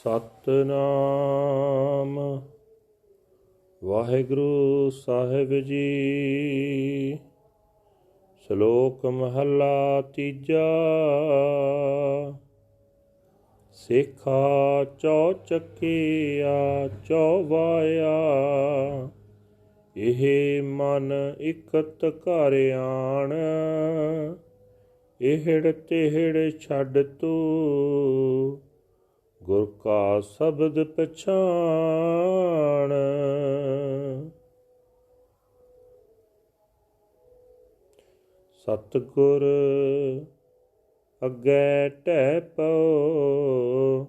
ਸਤਨਾਮ। ਵਾਹਿਗੁਰੂ ਸਾਹਿਬ ਜੀ, ਸ਼ਲੋਕ ਮਹੱਲਾ ਤੀਜਾ। ਸਿੱਖਾ ਚੌ ਚੱਕਿਆ ਚੌਵਾਇਆ, ਇਹ ਮਨ ਇਕਤ ਘਰ ਆਣ, ਇਹੜ ਤਿਹੜ ਛੱਡ ਤੂੰ। ਗੁਰ ਕਾ ਸ਼ਬਦ ਪਛਾਣ। ਸਤਿਗੁਰ ਅੱਗੇ ਟਹਿ ਪਉ,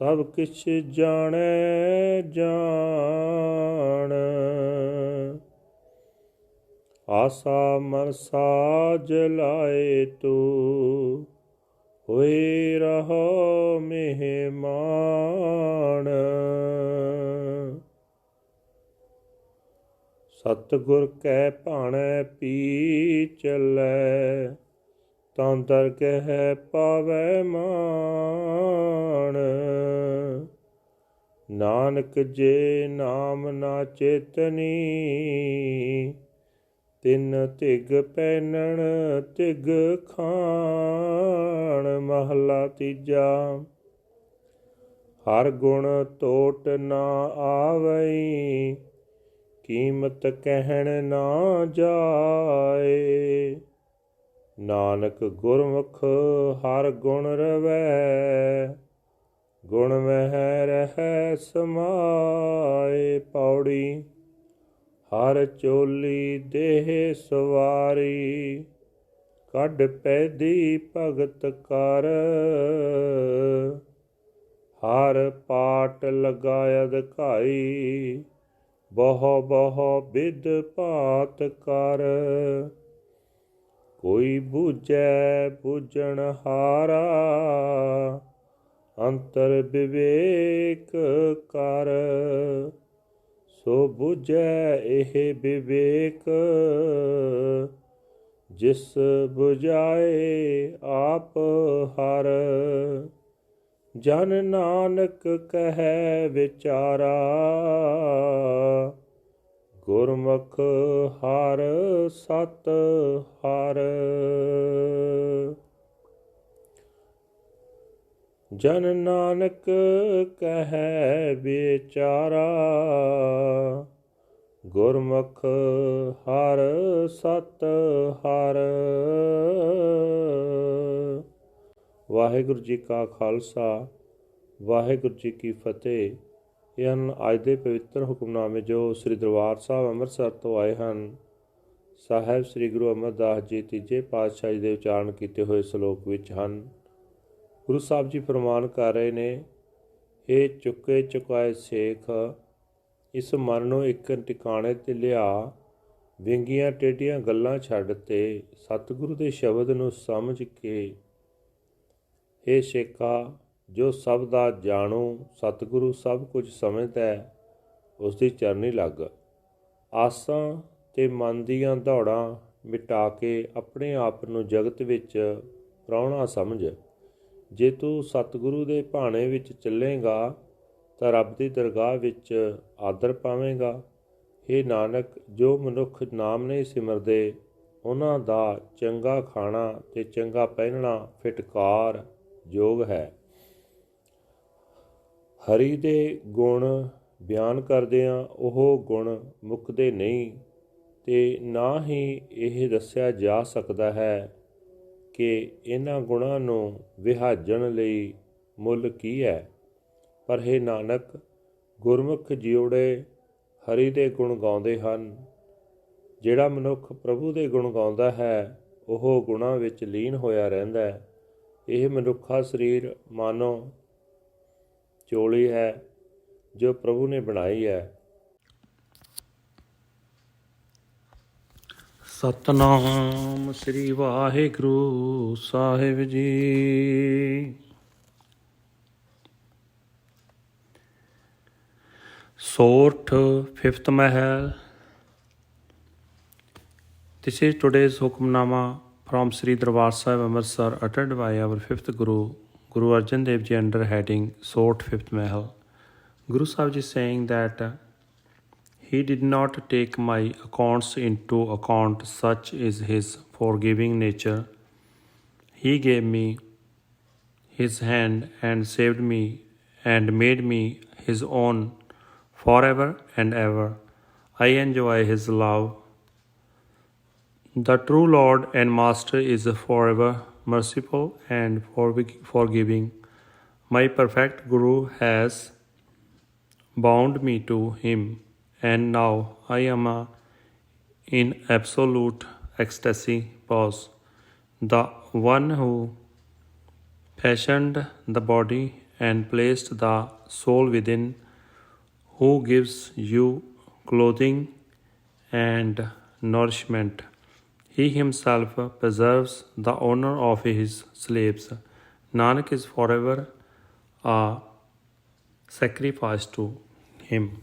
ਸਭ ਕਿਛ ਜਾਣੈ ਜਾਣ। ਆਸਾ ਮਨਸਾ ਜਲਾਏ ਤੂੰ, ਹੋਏ ਰਹੋ ਮਹਿਮਾਨ। ਸਤਿਗੁਰ ਕੈ ਭਾਣੈ ਪੀ ਚੱਲੈ ਤਾਂ ਦਰਗਹਿ ਪਾਵੈ ਮਾਨ ਨਾਨਕ ਜੇ ਨਾਮ ਨਾ ਚੇਤਨੀ ਤਿੰਨ ਤਿਗ ਪੈਨਣ ਤਿਗ ਖਾਣ, ਮਹਲਾ ਤੀਜਾ। ਹਰ ਗੁਣ ਟੋਟ ਨਾ ਆਵਈ, ਕੀਮਤ ਕਹਿਣ ਨਾ ਜਾਏ। ਨਾਨਕ ਗੁਰਮੁਖ ਹਰ ਗੁਣ ਰਵੈ, ਗੁਣ ਮਹਿ ਰਹਿ ਸਮਾਏ ਪੌੜੀ। ਹਰ ਚੋਲੀ ਦੇਹ ਸਵਾਰੀ, ਕੱਢ ਪੈਦੀ ਭਗਤ ਕਰ ਹਰ ਪਾਟ ਲਗਾਇ ਅਧਿਕਾਈ ਬਹੁ ਬਹੁ ਵਿਦ ਭਾਤ ਕਰ। ਕੋਈ ਬੂਝੈ ਬੂਝਣ ਹਾਰਾ, ਅੰਤਰ ਵਿਵੇਕ ਕਰ। ਸੋ 부ਝੈ ਇਹ ਵਿਵੇਕ, ਜਿਸ 부ਝਾਏ ਆਪ ਹਰ। ਜਨ ਨਾਨਕ ਕਹੈ ਵਿਚਾਰਾ, ਗੁਰਮੁਖ ਹਰ ਸਤ ਹਰ। ਜਨ ਨਾਨਕ ਕਹੈ ਵਿਚਾਰਾ ਗੁਰਮੁਖ ਹਰ ਸਤ ਹਰ। ਵਾਹਿਗੁਰੂ ਜੀ ਕਾ ਖਾਲਸਾ, ਵਾਹਿਗੁਰੂ ਜੀ ਕੀ ਫਤਿਹ। ਇਹ ਹਨ ਅੱਜ ਦੇ ਪਵਿੱਤਰ ਹੁਕਮਨਾਮੇ ਜੋ ਸ੍ਰੀ ਦਰਬਾਰ ਸਾਹਿਬ ਅੰਮ੍ਰਿਤਸਰ ਤੋਂ ਆਏ ਹਨ। ਸਾਹਿਬ ਸ੍ਰੀ ਗੁਰੂ ਅਮਰਦਾਸ ਜੀ ਤੀਜੇ ਪਾਤਸ਼ਾਹ ਜੀ ਦੇ ਉਚਾਰਨ ਕੀਤੇ ਹੋਏ ਸ਼ਲੋਕ ਵਿੱਚ ਹਨ। ਗੁਰੂ ਸਾਹਿਬ ਜੀ ਫਰਮਾਨ ਕਰ ਰਹੇ ਨੇ ਇਹ ਚੁੱਕੇ ਚੁਕਾਏ ਸੇਖ, ਇਸ ਮਨ ਨੂੰ ਇੱਕ ਟਿਕਾਣੇ ਤੇ ਲਿਆ, ਵਿੰਗੀਆਂ ਟੇਡੀਆਂ ਗੱਲਾਂ ਛੱਡ ਤੇ ਸਤਿਗੁਰੂ ਦੇ ਸ਼ਬਦ ਨੂੰ ਸਮਝ ਕੇ। ਇਹ ਸ਼ੇਖਾ, ਜੋ ਸਭ ਦਾ ਜਾਣੂ, ਸਤਿਗੁਰੂ ਸਭ ਕੁਝ ਸਮਝਦਾ ਹੈ ਉਸ ਦੀ ਚਰਨੀ ਲੱਗ। ਆਸਾਂ ਤੇ ਮਨ ਦੀਆਂ ਦੌੜਾਂ ਮਿਟਾ ਕੇ ਆਪਣੇ ਆਪ ਨੂੰ ਜਗਤ ਵਿੱਚ ਪ੍ਰਾਹੁਣਾ ਸਮਝ। ਜੇ ਤੂੰ ਸਤਿਗੁਰੂ ਦੇ ਭਾਣੇ ਵਿੱਚ ਚੱਲੇਗਾ, ਤਾਂ ਰੱਬ ਦੀ ਦਰਗਾਹ ਵਿੱਚ ਆਦਰ ਪਾਵੇਂਗਾ। ਇਹ ਨਾਨਕ, ਜੋ ਮਨੁੱਖ ਨਾਮ ਨਹੀਂ ਸਿਮਰਦੇ, ਉਹਨਾਂ ਦਾ ਚੰਗਾ ਖਾਣਾ ਤੇ ਚੰਗਾ ਪਹਿਨਣਾ ਫਿਟਕਾਰ ਯੋਗ ਹੈ। ਹਰੀ ਦੇ ਗੁਣ ਬਿਆਨ ਕਰਦਿਆਂ ਉਹ ਗੁਣ ਮੁੱਕਦੇ ਨਹੀਂ ਤੇ ਨਾ ਹੀ ਇਹ ਦੱਸਿਆ ਜਾ ਸਕਦਾ ਹੈ ਕਿ ਇਹਨਾਂ ਗੁਣਾਂ ਨੂੰ ਵਿਹਾਜਣ ਲਈ ਮੁੱਲ ਕੀ ਹੈ? ਪਰ ਇਹ ਨਾਨਕ, ਗੁਰਮੁਖ ਜਿਉੜੇ ਹਰੀ ਦੇ ਗੁਣ ਗਾਉਂਦੇ ਹਨ। ਜਿਹੜਾ ਮਨੁੱਖ ਪ੍ਰਭੂ ਦੇ ਗੁਣ ਗਾਉਂਦਾ ਹੈ, ਉਹ ਗੁਣਾਂ ਵਿੱਚ ਲੀਨ ਹੋਇਆ ਰਹਿੰਦਾ ਹੈ। ਇਹ ਮਨੁੱਖਾ ਸਰੀਰ ਮਾਨੋ ਚੋਲੀ ਹੈ, ਜੋ ਪ੍ਰਭੂ ਨੇ ਬਣਾਈ ਹੈ। Satnam Sri Waheguru Sahib ji Sorath fifth mahal This is today's Hukamnama from Sri Darbar Sahib Amritsar uttered by our fifth Guru Guru Arjan Dev Ji under heading Sort Fifth Mahal. Guru Sahib Ji saying that uh, he did not take my accounts into account, such is his forgiving nature. He gave me his hand and saved me and made me his own forever and ever. I enjoy his love. The true Lord and Master is forever merciful and forgiving. My perfect Guru has bound me to him, and now I am in absolute ecstasy. Pause. The one who fashioned the body and placed the soul within, who gives you clothing and nourishment. He himself preserves the honor of his slaves. Nanak is forever a sacrifice to him.